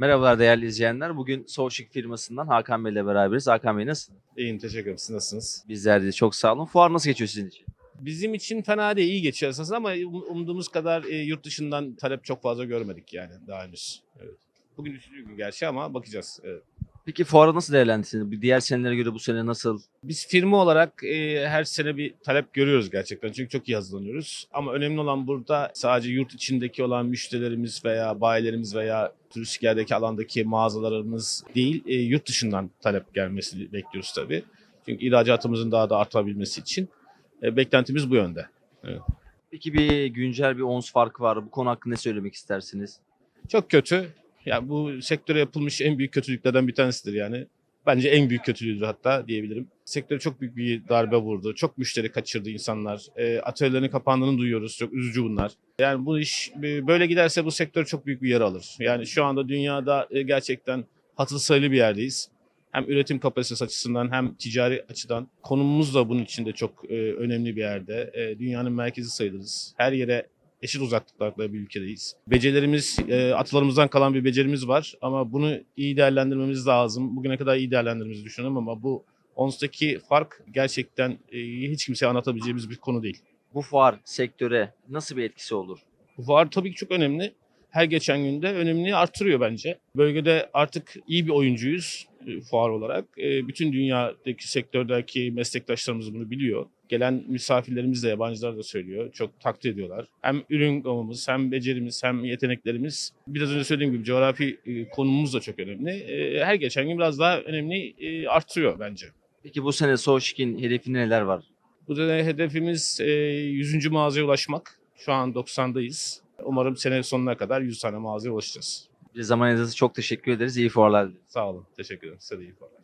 Merhabalar değerli izleyenler. Bugün Soğuşik firmasından Hakan Bey ile beraberiz. Hakan Bey nasılsınız? İyiyim teşekkür ederim. Siz nasılsınız? Bizler de çok sağ olun. Fuar nasıl geçiyor sizin için? Bizim için fena değil, iyi geçiyor esasında ama um- umduğumuz kadar e, yurt dışından talep çok fazla görmedik yani daha henüz. Evet. Bugün üçüncü gün gerçi ama bakacağız. Evet. Peki fuarı nasıl değerlendirdiniz? Bir Diğer senelere göre bu sene nasıl? Biz firma olarak e, her sene bir talep görüyoruz gerçekten çünkü çok iyi hazırlanıyoruz. Ama önemli olan burada sadece yurt içindeki olan müşterilerimiz veya bayilerimiz veya turistik yerdeki alandaki mağazalarımız değil, e, yurt dışından talep gelmesini bekliyoruz tabii. Çünkü ihracatımızın daha da artabilmesi için e, beklentimiz bu yönde. Peki bir güncel bir ons farkı var. Bu konu hakkında ne söylemek istersiniz? Çok kötü. Yani bu sektöre yapılmış en büyük kötülüklerden bir tanesidir yani. Bence en büyük kötülüğüdür hatta diyebilirim. Sektöre çok büyük bir darbe vurdu. Çok müşteri kaçırdı insanlar. E, atölyelerin kapandığını duyuyoruz. Çok üzücü bunlar. Yani bu iş e, böyle giderse bu sektör çok büyük bir yara alır. Yani şu anda dünyada e, gerçekten hatırı sayılı bir yerdeyiz. Hem üretim kapasitesi açısından hem ticari açıdan konumumuz da bunun içinde çok e, önemli bir yerde. Dünyanın merkezi sayılırız. Her yere eşit uzaklıklarda bir ülkedeyiz. Becerilerimiz, e, atalarımızdan kalan bir becerimiz var ama bunu iyi değerlendirmemiz lazım. Bugüne kadar iyi değerlendirmemizi düşünüyorum ama bu ONS'taki fark gerçekten e, hiç kimseye anlatabileceğimiz bir konu değil. Bu fuar sektöre nasıl bir etkisi olur? Bu var tabii ki çok önemli. Her geçen günde önemini artırıyor bence. Bölgede artık iyi bir oyuncuyuz fuar olarak. E, bütün dünyadaki sektördeki meslektaşlarımız bunu biliyor. Gelen misafirlerimiz de yabancılar da söylüyor. Çok takdir ediyorlar. Hem ürün gamımız, hem becerimiz, hem yeteneklerimiz. Biraz önce söylediğim gibi coğrafi e, konumumuz da çok önemli. E, Her geçen gün biraz daha önemli e, artırıyor bence. Peki bu sene Soğuşik'in hedefi neler var? Bu sene hedefimiz e, 100. mağazaya ulaşmak. Şu an 90'dayız. Umarım sene sonuna kadar 100 tane mağazaya ulaşacağız. Bir zaman ayırdığınız çok teşekkür ederiz. İyi fuarlar. Sağ olun. Teşekkür ederim. Size de iyi fuarlar.